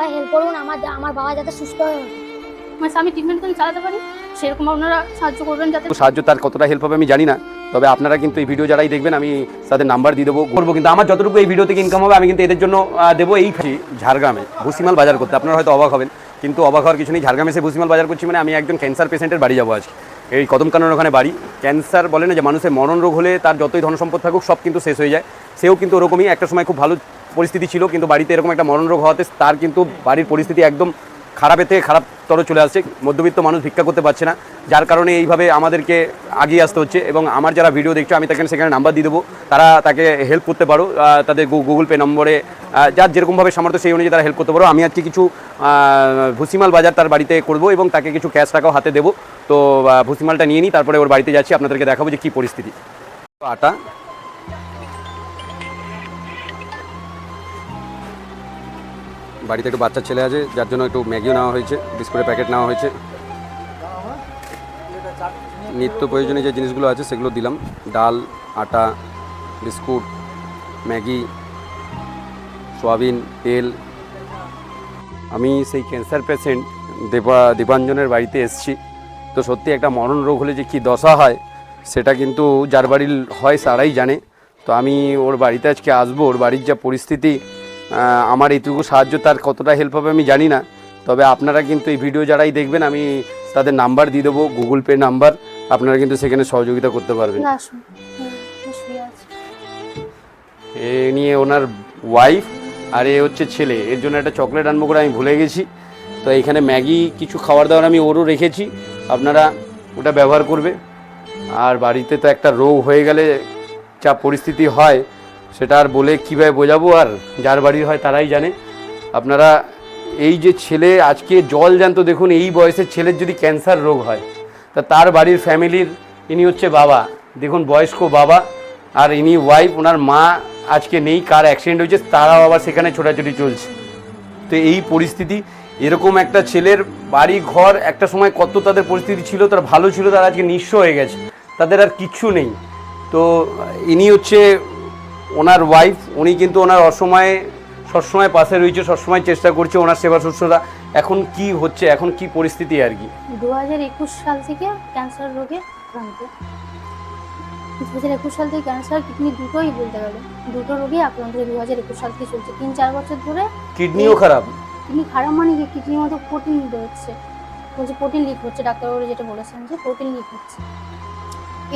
সবাই হেল্প করুন আমার আমার বাবা যাতে সুস্থ হয়ে। ওঠে। মানে আমি ট্রিটমেন্ট চালাতে পারি? সেরকম আপনারা সাহায্য করবেন যাতে সাহায্য তার কতটা হেল্প হবে আমি জানি না তবে আপনারা কিন্তু এই ভিডিও যারাই দেখবেন আমি তাদের নাম্বার দিয়ে দেবো। করব কিন্তু আমার যতটুকু এই ভিডিও থেকে ইনকাম হবে আমি কিন্তু এদের জন্য দেবো এই ঝাড়গ্রামে। ভুসিমাল বাজার করতে আপনারা হয়তো অবাক হবেন কিন্তু অবাক হওয়ার কিছু নেই ঝাড়গ্রামে এসে ভুসিমাল বাজার করছি মানে আমি একজন ক্যান্সার পেশেন্টের বাড়ি যাব আজকে। এই কদমকানোর ওখানে বাড়ি। ক্যান্সার বলে না যে মানুষের মরণ রোগ হলে তার যতই ধনসম্পদ থাকুক সব কিন্তু শেষ হয়ে যায়। সেও কিন্তু ওরকমই একটা সময় খুব ভালো পরিস্থিতি ছিল, কিন্তু বাড়িতে এরকম একটা মরণ রোগ হওয়াতে তার কিন্তু বাড়ির পরিস্থিতি একদম খারাপের থেকে খারাপতর চলে আসছে, মধ্যবিত্ত মানুষ ভিক্ষা করতে পারছে না। যার কারণে এইভাবে আমাদেরকে আগিয়ে আসতে হচ্ছে এবং আমার যারা ভিডিও দেখছ, আমি তাকে সেখানে নাম্বার দিয়ে দেবো। তারা তাকে হেল্প করতে পারো তাদের গুগল পে নম্বরে যার যেরকমভাবে সামর্থ্য সেই অনুযায়ী তারা হেল্প করতে পারো। আমি আজকে কিছু ভুসিমাল বাজার তার বাড়িতে করব এবং তাকে কিছু ক্যাশ টাকাও হাতে দেবো। তো ভুসিমালটা নিয়ে নিই, তারপরে ওর বাড়িতে যাচ্ছি, আপনাদেরকে দেখাবো যে কী পরিস্থিতি। আটা বাড়িতে একটু বাচ্চা ছেলে আছে, যার জন্য একটু ম্যাগিও নেওয়া হয়েছে, বিস্কুটের প্যাকেট নেওয়া হয়েছে। নিত্য প্রয়োজনীয় যে জিনিসগুলো আছে, সেগুলো দিলাম। ডাল, আটা, বিস্কুট, ম্যাগি, সয়াবিন, তেল। আমি সেই ক্যান্সার পেশেন্ট দেবা দীপাঞ্জনের বাড়িতে এসেছি। তো সত্যি একটা মরণ রোগ হলে যে কী দশা হয়, সেটা কিন্তু যার বাড়ির হয় তারাই জানে। তো আমি ওর বাড়িতে আজকে আসব, ওর বাড়ির যা পরিস্থিতি আমার এইটুকু সাহায্য তার কতটা হেল্প হবে আমি জানি না। তবে আপনারা কিন্তু এই ভিডিও যারাই দেখবেন আমি তাদের নাম্বার দিয়ে দেবো গুগল পে নাম্বার আপনারা কিন্তু সেখানে সহযোগিতা করতে পারবেন। এ নিয়ে ওনার ওয়াইফ আর এ হচ্ছে ছেলে এর জন্য একটা চকলেট আনব করে আমি ভুলে গেছি। তো এখানে ম্যাগি কিছু খাবার দাবার আমি ওরও রেখেছি আপনারা ওটা ব্যবহার করবে। আর বাড়িতে তো একটা রোগ হয়ে গেলে যা পরিস্থিতি হয় সেটা আর বলে কীভাবে বোঝাবো আর যার বাড়ির হয় তারাই জানে। আপনারা এই যে ছেলে, আজকে জল জ্যান্ত দেখুন, এই বয়সের ছেলের যদি ক্যান্সার রোগ হয়, তা তার বাড়ির ফ্যামিলির, ইনি হচ্ছে বাবা। দেখুন, বয়স্ক বাবা আর ইনি ওয়াইফ ওনার মা আজকে নেই, কার অ্যাক্সিডেন্ট হয়েছে, তারাও আবার সেখানে ছোটাছুটি চলছে। তো এই পরিস্থিতি, এরকম একটা ছেলের বাড়ি ঘর, একটা সময় কত তাদের পরিস্থিতি ছিল, তার ভালো ছিল, তারা আজকে নিঃস্ব হয়ে গেছে, তাদের আর কিচ্ছু নেই। তো ইনি হচ্ছে ওনার ওয়াইফ উনি কিন্তু ওনার অসময়ে সবসময় পাশে রয়েছে সবসময় চেষ্টা করছে ওনার সেবা শুশ্রূষা। এখন কি হচ্ছে এখন কি পরিস্থিতি আর কি? দু হাজার একুশ সাল থেকে ক্যান্সার রোগে আক্রান্ত দু হাজার একুশ সাল থেকে ক্যান্সার কিডনি দুটোই বলতে গেলে দুটো রোগে আক্রান্ত হয়ে দু হাজার একুশ সাল থেকে চলছে। তিন চার বছর ধরে কিডনিও খারাপ? কিডনি খারাপ মানে কি? কিডনির মধ্যে প্রোটিন হচ্ছে বলছে প্রোটিন লিক হচ্ছে ডাক্তারবাবু যেটা বলেছেন যে প্রোটিন লিক হচ্ছে।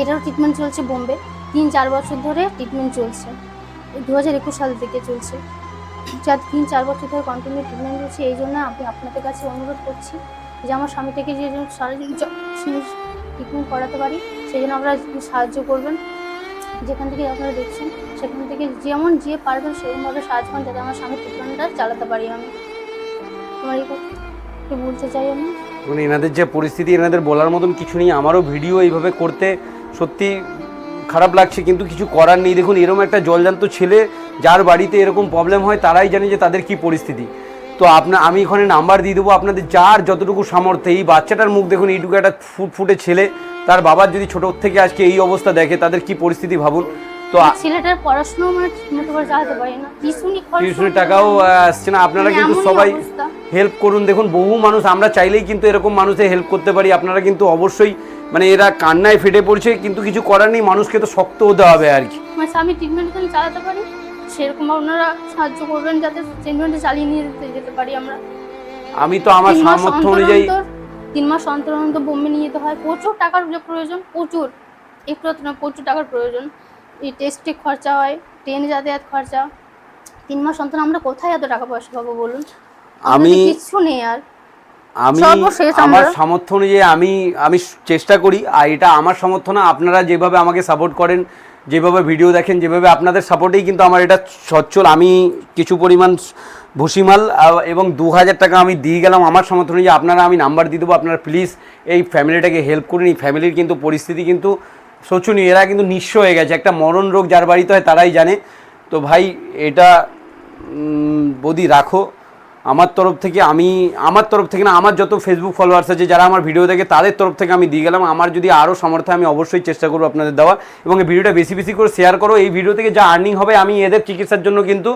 এটারও ট্রিটমেন্ট চলছে বোম্বে। তিন চার বছর ধরে ট্রিটমেন্ট চলছে। দু হাজার একুশ সাল থেকে চলছে। চার তিন চার বছর ধরে কন্টিনিউ ট্রিটমেন্ট চলছে, এই জন্য আমি আপনাদের কাছে অনুরোধ করছি যে আমার স্বামীটাকে যে শারীরিক ট্রিটমেন্ট করাতে পারি, সেই জন্য আপনারা সাহায্য করবেন। যেখান থেকে আপনারা দেখছেন, সেখান থেকে যেমন যে পারবেন সেরকমভাবে সাহায্য করেন, যাতে আমার স্বামীর ট্রিটমেন্টটা চালাতে পারি আমি। আমার এই বলতে চাই আমি? মানে এনাদের যে পরিস্থিতি, এনাদের বলার মতন কিছু নেই। আমারও ভিডিও এইভাবে করতে সত্যি খারাপ লাগছে কিন্তু কিছু করার নেই। দেখুন এরকম একটা জলজান্ত ছেলে যার বাড়িতে এরকম প্রবলেম হয় তারাই জানে যে তাদের কি পরিস্থিতি। তো আপনার আমি এখানে নাম্বার দিয়ে দেবো আপনাদের যার যতটুকু সামর্থ্য। এই বাচ্চাটার মুখ দেখুন এইটুকু একটা ফুটফুটে ছেলে। তার বাবার যদি ছোট থেকে আজকে এই অবস্থা দেখে তাদের কি পরিস্থিতি ভাবুন? তো ছেলেটার পড়াশোনা মানে ঠিকমতো করে চালাতে পারি না। টিউশনি টাকাও আসছে না। আপনারা মানে কিন্তু সবাই। হেল্প করুন। দেখুন বহু মানুষ আমরা চাইলেই কিন্তু এরকম মানুষের হেল্প করতে পারি। আপনারা কিন্তু অবশ্যই মানে এরা কান্নায় ফেটে পড়ছে কিন্তু কিছু করার নেই মানুষকে তো শক্ত হতে হবে আর কি। আমার স্বামী ট্রিটমেন্ট করে চালাতে পারি? সেরকম আপনারা সাহায্য করবেন যাতে ট্রিটমেন্টে চালিয়ে নিয়ে যেতে পারি আমরা। আমি তো আমার সামর্থ্য অনুযায়ী তিন মাস অন্তর অন্তর বোম্বে নিয়ে যেতে হয়। প্রচুর টাকার প্রয়োজন প্রচুর। একটু না প্রচুর টাকার প্রয়োজন। এই টেস্টে খরচা হয় ট্রেন যাতায়াত খরচা। তিন মাস অন্তর আমরা কোথায় এত টাকা পয়সা পাবো বলুন? আমি কিচ্ছু নেই আর। আমি আমার সামর্থ্য অনুযায়ী আমি আমি চেষ্টা করি আর এটা আমার সামর্থ্য না আপনারা যেভাবে আমাকে সাপোর্ট করেন যেভাবে ভিডিও দেখেন যেভাবে আপনাদের সাপোর্টেই কিন্তু আমার এটা সচ্ছল। আমি কিছু পরিমাণ ভুসিমাল এবং দু হাজার টাকা আমি দিয়ে গেলাম। আমার সামর্থ্য অনুযায়ী আপনারা আমি নাম্বার দিয়ে দেবো। আপনারা প্লিজ এই ফ্যামিলিটাকে হেল্প করুন এই ফ্যামিলির কিন্তু পরিস্থিতি কিন্তু শোচনীয়। এরা কিন্তু নিঃস্ব হয়ে গেছে। একটা মরণ রোগ যার বাড়িতে হয় তারাই জানে। তো ভাই এটা বদি রাখো। আমার তরফ থেকে আমি, আমার তরফ থেকে না, আমার যত ফেসবুক ফলোয়ার্স আছে, যারা আমার ভিডিও দেখে, তাদের তরফ থেকে আমি দিয়ে গেলাম। আমার যদি আরও সমর্থ আমি অবশ্যই চেষ্টা করব আপনাদের দেওয়া এবং এই ভিডিওটা বেশি বেশি করে শেয়ার করো। এই ভিডিও থেকে যা আর্নিং হবে, আমি এদের চিকিৎসার জন্য কিন্তু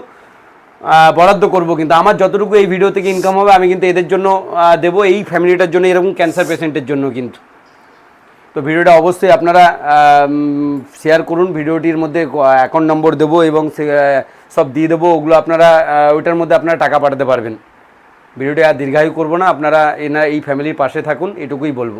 বরাদ্দ করব। কিন্তু আমার যতটুকু এই ভিডিও থেকে ইনকাম হবে, আমি কিন্তু এদের জন্য দেবো। এই ফ্যামিলিটার জন্য, এরকম ক্যান্সার পেশেন্টের জন্য কিন্তু। তো ভিডিওটা অবশ্যই আপনারা শেয়ার করুন। ভিডিওটির মধ্যে অ্যাকাউন্ট নম্বর দেবো এবং সব দিয়ে দেবো। ওগুলো আপনারা ওইটার মধ্যে আপনারা টাকা পাঠাতে পারবেন। ভিডিওটা আর দীর্ঘায়ু করব না। আপনারা এনা, এই ফ্যামিলির পাশে থাকুন। এটুকুই বলব।